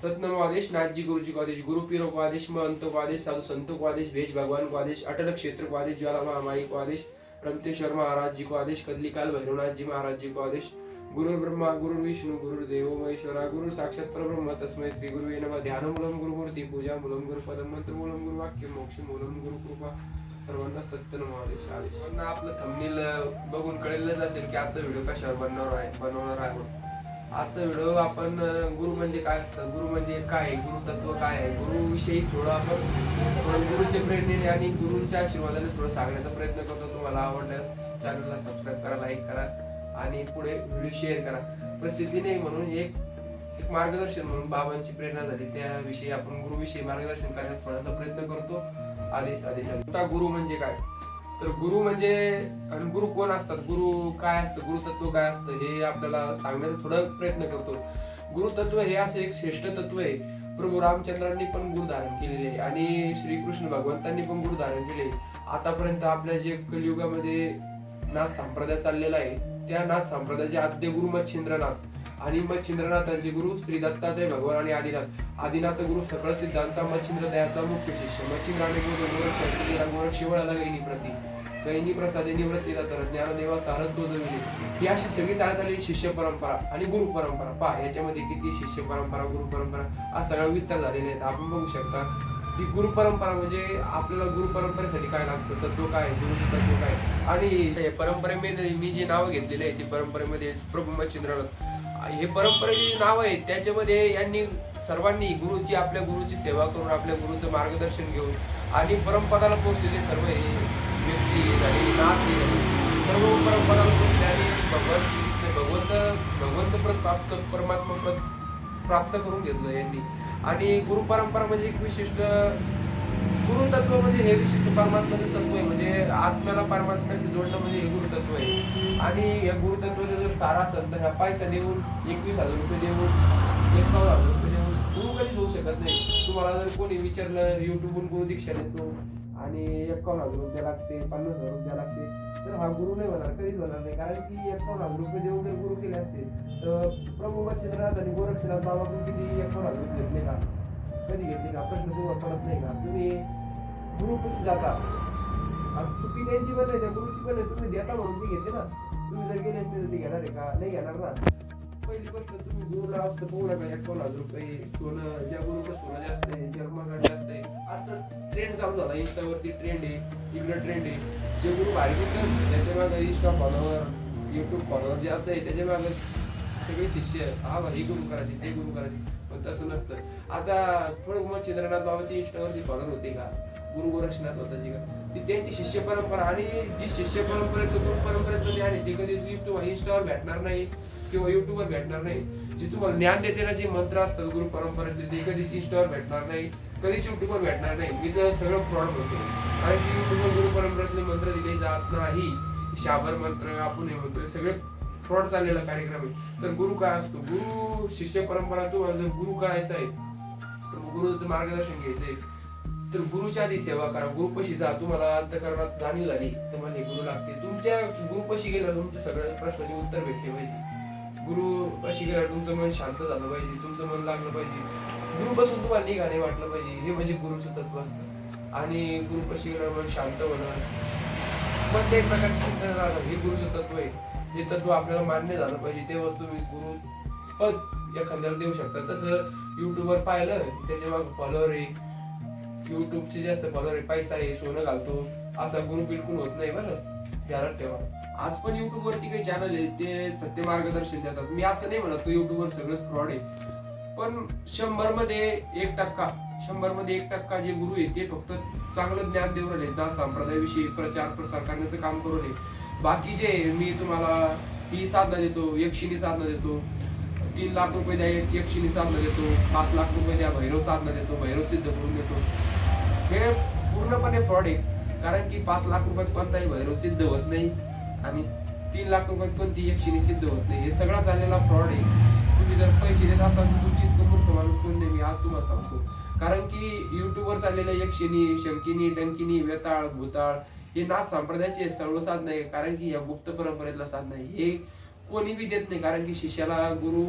सतनाम आदेश नाथ जी को आदेश गुरु पीरों को आदेश महंतों को आदेश साधु संतों को आदेश भेष भगवान को आदेश अटल क्षेत्र को आदेश ज्वाला महामाई को आदेश रमतेश्वर महाराज जी को आदेश कदलीकाल भैरवनाथ जी महाराज जी को आदेश गुरु ब्रह्मा गुरु विष्णु गुरु देव महेश्वरा गुरु साक्षात परब्रह्म तस्मै श्री गुरु नम। ध्यान मूलम गुरु मूर्ती पूजा मूलम गुरु पदम मंत्र मूलम गुरु वाक्य मोक्ष मूलम गुरु कृपा सर्वांना सत्यनम आदेश आदेश. आपलं थंबनेल बघून कळेलच असेल की आजचा व्हिडिओ कशावर बनवणार आहे बनवणार आहे आजचा व्हिडिओ आपण गुरु म्हणजे काय असतं? गुरु म्हणजे काय आहे? गुरु तत्व काय आहे? गुरुविषयी थोडं आपण गुरुचे गुरुच्या प्रेरणेने आणि गुरुंच्या आशीर्वादाने थोडं सांगण्याचा प्रयत्न करतो. तुम्हाला आवडल्यास चॅनलला सबस्क्राईब करा लाईक करा आणि पुढे व्हिडिओ शेअर करा. प्रसिद्धी नाही म्हणून एक एक मार्गदर्शन म्हणून बाबांची प्रेरणा झाली. त्याविषयी आपण गुरुविषयी मार्गदर्शन करण्याचा थोडासा प्रयत्न करतो. आदेश आदेश. गुरु म्हणजे काय? तर गुरु म्हणजे आणि गुरु कोण असतात? गुरु काय असतं? गुरुतत्व काय असतं? हे आपल्याला सांगण्याचा थोडा प्रयत्न करतो. गुरुतत्व हे असं एक श्रेष्ठ तत्व आहे. प्रभू रामचंद्रांनी पण गुरु धारण केलेले आहे. आणि श्रीकृष्ण भगवंतांनी पण गुरु धारण केले आतापर्यंत आपल्या जे कलियुगामध्ये नाथ संप्रदाय चाललेला आहे त्या नाथ संप्रदायाचे आद्य गुरु मच्छिंद्रनाथ. आणि मच्छिंद्रनाथांचे गुरु श्री दत्तात्रय भगवान आणि आदिनाथ. आदिनाथ गुरु सकळ सिद्धांचा मच्छिंद्र दयाचा मुख्य शिष्य. मच्छिंद्राने गुरु गोरक्ष गोरक्ष शिवळाला गैनी प्रती. गैनी प्रसादे निवृत्तीला तर ज्ञानदेवा सारच जोजविले ही अशी सगळी चालत आलेली शिष्य परंपरा आणि गुरु परंपरा. पहा याच्यामध्ये किती शिष्य परंपरा गुरु परंपरा हा सगळा विस्तार झालेले आहेत आपण बघू शकता ही गुरु परंपरा म्हणजे आपल्याला गुरु परंपरेसाठी काय लागतं? तत्व काय गुरुचं तत्व काय आणि हे परंपरेमध्ये मी जे नाव घेतलेले आहे ती परंपरेमध्ये प्रभू मच्छिंद्रनाथ हे परंपरेचे नाव आहे त्याच्यामध्ये यांनी सर्वांनी गुरुची आपल्या गुरुची सेवा करून आपल्या गुरुचं मार्गदर्शन घेऊन आणि परमपदाला पोहोचलेले सर्व हे व्यक्ती झाले नाथ हे झाले सर्व परंपराला पोहोचले आणि भगवंत भगवंत भगवंत प्राप्त परमात्मा प्राप्त करून घेतलं यांनी. आणि गुरु परंपरा म्हणजे एक विशिष्ट गुरुतत्व म्हणजे हे विशिष्ट परमात्म्याचं तत्व आहे. म्हणजे आत्म्याला परमात्म्याशी जोडणं म्हणजे हे गुरुतत्व आहे. आणि या गुरुतत्वाचं जर सारा असेल तर ह्या पैसा देऊन एकवीस हजार रुपये देऊन एकावन्न हजार रुपये देऊन गुरु कधीच होऊ शकत नाही. तुम्हाला जर कोणी विचारलं युट्यूबवरून गुरु दीक्षा देतो आणि एकावन्न हजार रुपये लागते पन्नास हजार रुपये लागते तर हा गुरु नाही होणार कधीच होणार नाही. कारण की एकावन्न हजार रुपये देऊन जर गुरु केले असते तर प्रभू मच्छिंद्रनाथ आणि गोरक्षनाथ बाबा किती एकावन्न हजार रुपये घेतले का? कधी घेतले का? प्रश्न तुम्हाला पडत नाही का? तुम्ही गुरु कशी जाता आता चुकी त्यांची पण नाही त्या गुरुची पण आहे तुम्ही देता म्हणून ती घेते ना. तुम्ही जर गेले असते तर ती घेणार आहे का? नाही घेणार ना. पहिली गोष्ट तुम्ही गुरुला असतं बघू नका एकावन्न हजार रुपये सोनं ज्या गुरुचं सोनं जास्त आहे ज्या महागाड जास्त आहे. आता ट्रेंड चालू झाला. इंस्टावरती ट्रेंड आहे इकडं ट्रेंड आहे. जे गुरु भारी दिसत त्याच्यामागे इंस्टा फॉलोवर युट्यूब फॉलोवर जे आता आहे त्याच्यामागे सगळे शिष्य हा हे गुरु करायचे ते गुरु करायचे. पण तसं नसतं. आता थोडं मग चंद्रनाथ बाबाची इंस्टावरती फॉलोवर होते का? गुरु गोरक्षनाथ होताची का. ती त्यांची शिष्य परंपरा आणि जी शिष्य परंपरा गुरु परंपरेत आहे. ती कधी युट्यूब इंस्टावर भेटणार नाही किंवा युट्यूबवर भेटणार नाही. जे तुम्हाला ज्ञान देते ना जे मंत्र असतात गुरु परंपरेतले ते कधीच इंस्टावर भेटणार नाही. कधीच युट्यूबवर भेटणार नाही. मी तर सगळं फ्रॉड होतो. कारण की युट्यूबवर गुरु परंपरेतले मंत्र दिले जात नाही. शाबर मंत्र आपण हे म्हणतोय सगळे फ्रॉड चाललेला कार्यक्रम आहे. तर गुरु काय असतो? गुरु शिष्य परंपरा तुम्हाला जर गुरु करायचा आहे तर गुरुचं मार्गदर्शन घ्यायचंय तर गुरुच्या आधी सेवा करा. गुरुपशी जा. तुम्हाला अंतकरणात जाणीव झाली तुम्हाला गुरु लागते. तुमच्या गुरुपशी गेला तुमच्या सगळ्या प्रश्नाचे उत्तर भेटले पाहिजे. गुरु अशी गेला तुमचं मन शांत झालं पाहिजे तुमचं मन लागलं पाहिजे. गुरु बसून तुम्हाला निघाणे वाटलं पाहिजे हे म्हणजे गुरुचं तत्व असतं. आणि गुरुपशी गेला मन शांत होणं. ते प्रकारचे चिंतन राहणं हे गुरुचं तत्व आहे. हे तत्व आपल्याला मान्य झालं पाहिजे. ते वस्तू मी गुरु पद एखाद्याला देऊ शकता. तसं युट्यूबवर पाहिलं त्याच्या मग फॉलोअर आहे. युट्यूबचे जास्त फॉलोअर आहे पैसा आहे सोनं घालतो असा गुरु बिलकुल होत नाही बरं ध्यानात ठेवा. आज पण युट्यूबवरती काही चॅनल आहे ते सत्य मार्गदर्शन देतात. मी असं नाही म्हणत युट्यूबवर सगळंच फ्रॉड आहे. पण शंभरमध्ये एक टक्का शंभरमध्ये एक टक्का जे गुरु आहेत ते फक्त चांगलं ज्ञान देऊ राहिले. दास संप्रदायाविषयी प्रचार प्रसार करण्याचं काम करू बाकी जे मी तुम्हाला ही साधना देतो यक्षिणी साधना देतो. तीन लाख रुपये द्या यक्षिणी साधना देतो. पाच लाख रुपये द्या भैरव साधना देतो भैरव सिद्ध करून देतो. हे पूर्णपणे फ्रॉड आहे कारण की पाच लाख रुपयात कोणताही भैरव सिद्ध होत नाही आणि तीन लाख रुपयात कोणती एकशिनी सिद्ध होत नाही. हे सगळा चाललेला फ्रॉड आहे तुम्ही जर पैसे देत असाल तर तुमची इतकं मूर्ख माणूस कोण नाही मी आज तुम्हाला सांगतो. कारण की युट्यूबवर चाललेलं यक्षिणी शंकिनी डंकिनी वेताळ भूताळ हे नाच संप्रदायाचे सर्व साधना आहे. कारण की या गुप्त परंपरेतला साधन आहे. हे कोणी बी देत नाही कारण की शिष्याला गुरु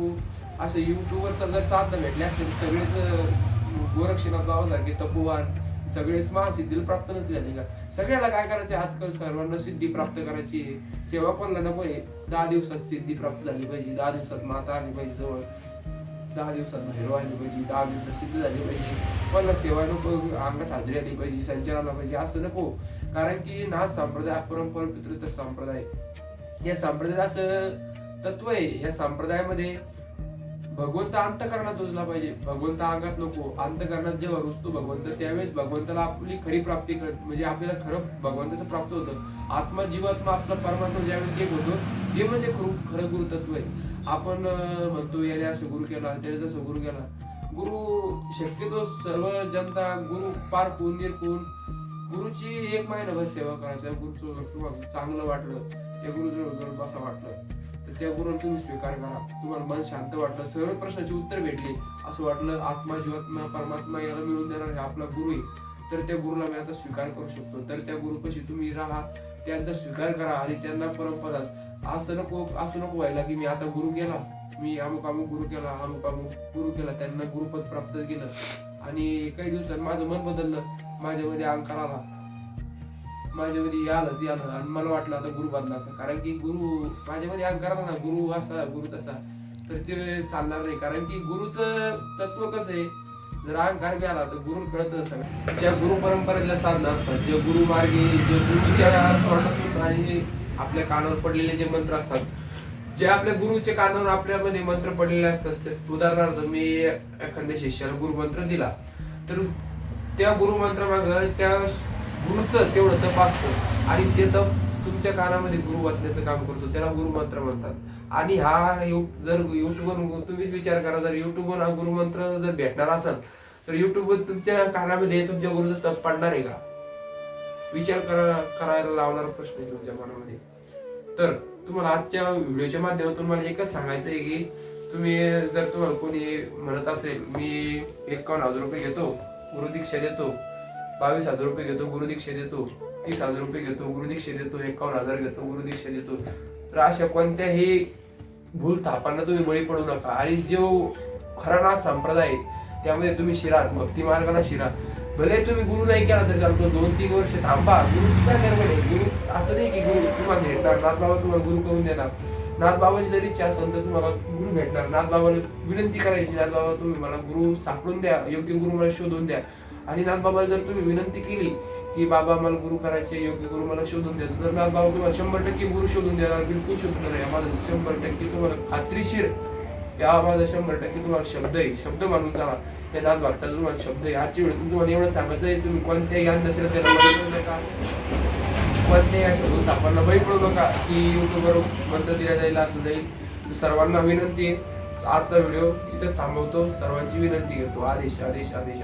असं युट्यूबवर सगळं साधनं भेटल्या असते सगळेच गोरक्षनाथ बाबासारखे तपोवान सगळेच महासिद्धीला प्राप्त नसते झाले का सगळ्याला काय करायचं आजकाल सर्वांना सिद्धी प्राप्त करायची आहे. सेवा कोणाला नको आहे? दहा दिवसात सिद्धी प्राप्त झाली पाहिजे. दहा दिवसात माता आली पाहिजे जवळ. दहा दिवसात भैरव आली पाहिजे. दहा दिवसात सिद्ध झाली पाहिजे. कोणाला सेवा नको अंगात हाजरी आली पाहिजे संचार आला पाहिजे असं नको. कारण की ना संप्रदाय परंपरा पितृत्व संप्रदाय. या संप्रदायात असं तत्व आहे. या संप्रदायामध्ये भगवंत अंतकरणात रुजला पाहिजे. भगवंत अंगात नको. अंतकरणात जेव्हा रुजतो भगवंत त्यावेळेस भगवंताला आपली खरी प्राप्ती करत म्हणजे आपल्याला खरं भगवंताचं प्राप्त होतं. आत्मा जीवात्मा आपला परमात्मा ज्यावेळेस एक होतो ते म्हणजे खरं खरं गुरुतत्व आहे. आपण म्हणतो याने असं गुरु केला त्याने तसं गुरु केला गुरु शक्यतो सर्व जनता गुरु पार कोण निर्कोण गुरुची एक महिनाभर सेवा करायचा गुरुचं किंवा चांगलं वाटलं त्या गुरुजवळ बसा वाटलं. त्या गुरुला तुम्ही स्वीकार करा. तुम्हाला मन शांत वाटलं सर्व प्रश्नाची उत्तर भेटले असं वाटलं आत्मा जीवात्मा परमात्मा याला मिळून देणार आपला गुरु आहे तर त्या गुरुला मी आता स्वीकार करू शकतो. तर त्या गुरुपाशी तुम्ही राहा त्यांचा स्वीकार करा आणि त्यांना परंपरा असं नको असं नको व्हायला की मी आता गुरु केला मी अमुक अमुक गुरु केला अमुक अमुक गुरु केला त्यांना गुरुपद प्राप्त केलं. आणि काही दिवसात माझं मन बदललं माझ्यामध्ये अंकार आला. माझ्यामध्ये आलं ते आलं. आणि मला वाटलं आता गुरु बदला असा. कारण की गुरु माझ्यामध्ये अहंकार ना गुरु असा गुरु तसा. तर ते चालणार नाही. कारण की गुरुचं तत्व कसं आहे? जर अहंकार बी आला तर गुरु कळत सगळं ज्या गुरु परंपरेतल्या साधना असतात जे गुरु मार्गे जे गुरुच्या तोंडातून आणि आपल्या कानावर पडलेले जे मंत्र असतात जे आपल्या गुरुच्या कानावर आपल्यामध्ये मंत्र पडलेले असतात उदाहरणार्थ मी एखाद्या शिष्याला गुरुमंत्र दिला. तर त्या गुरुमंत्रामाग त्या गुरुचं तेवढं तप असतं. आणि ते तप तुमच्या कानामध्ये गुरु वाचण्याचं काम करतो. त्याला गुरुमंत्र म्हणतात. आणि हा यु- जर युट्यूबवर तुम्हीच विचार करा जर युट्यूबवर हा गुरुमंत्र जर भेटणार असाल तर युट्यूबवर तुमच्या कानामध्ये तुमच्या गुरुचं तप पडणार आहे का? विचार करा करायला लावणारा प्रश्न आहे तुमच्या मनामध्ये. तर तुम्हाला आजच्या व्हिडिओच्या माध्यमातून मला एकच सांगायचं आहे की तुम्ही जर तुम्हाला कोणी म्हणत असेल मी एकावन्न हजार रुपये घेतो गुरुदीक्षा देतो बावीस हजार रुपये घेतो गुरुदीक्षा देतो. तीस हजार रुपये घेतो गुरुदीक्षा देतो. एकावन्न हजार घेतो गुरुदीक्षा देतो. तर अशा कोणत्याही भूल थापांना तुम्ही बळी पडू नका. आणि जो खरा नाथ संप्रदाय आहे, त्यामध्ये तुम्ही शिरा भक्ती मार्गाला शिरा. भले तुम्ही गुरु नाही केला तर चालतो. दोन तीन वर्ष थांबा. गुरु सुद्धा निर्माण गुरु असं नाही की गुरु तुम्हाला भेटणार. नाथ बाबा तुम्हाला गुरु करून देणार. नाथ बाबाची जरी इच्छा असेल तर तुम्हाला गुरु भेटणार. नाथ बाबाला विनंती करायची. नाथ बाबा तुम्ही मला गुरु सापडून द्या. योग्य गुरु मला शोधून द्या. आणि नाथ जर तुम्ही विनंती केली की बाबा मला गुरु करायचे योग्य गुरु मला शोधून द्या तर नाथ बाबा तुम्हाला शंभर टक्के गुरु शोधून देणार बिलकुल शोधून देणार. माझं शंभर टक्के तुम्हाला खात्रीशीर. या माझा शंभर टक्के तुम्हाला शब्द आहे शब्द मानून चाला या नाथ भक्ताला तुम्हाला शब्द आहे आजची वेळ तुम्हाला एवढं सांगायचं आहे तुम्ही कोणत्याही अंधश्रद्धेला बळी पडू नका. कोणत्याही अशा भूल थापांना बळी पडू नका की युट्यूबवर मंत्र दिला जाईल असं जाईल. सर्वांना विनंती आहे. आजचा व्हिडिओ इथंच थांबवतो. सर्वांची विनंती करतो. आदेश आदेश आदेश.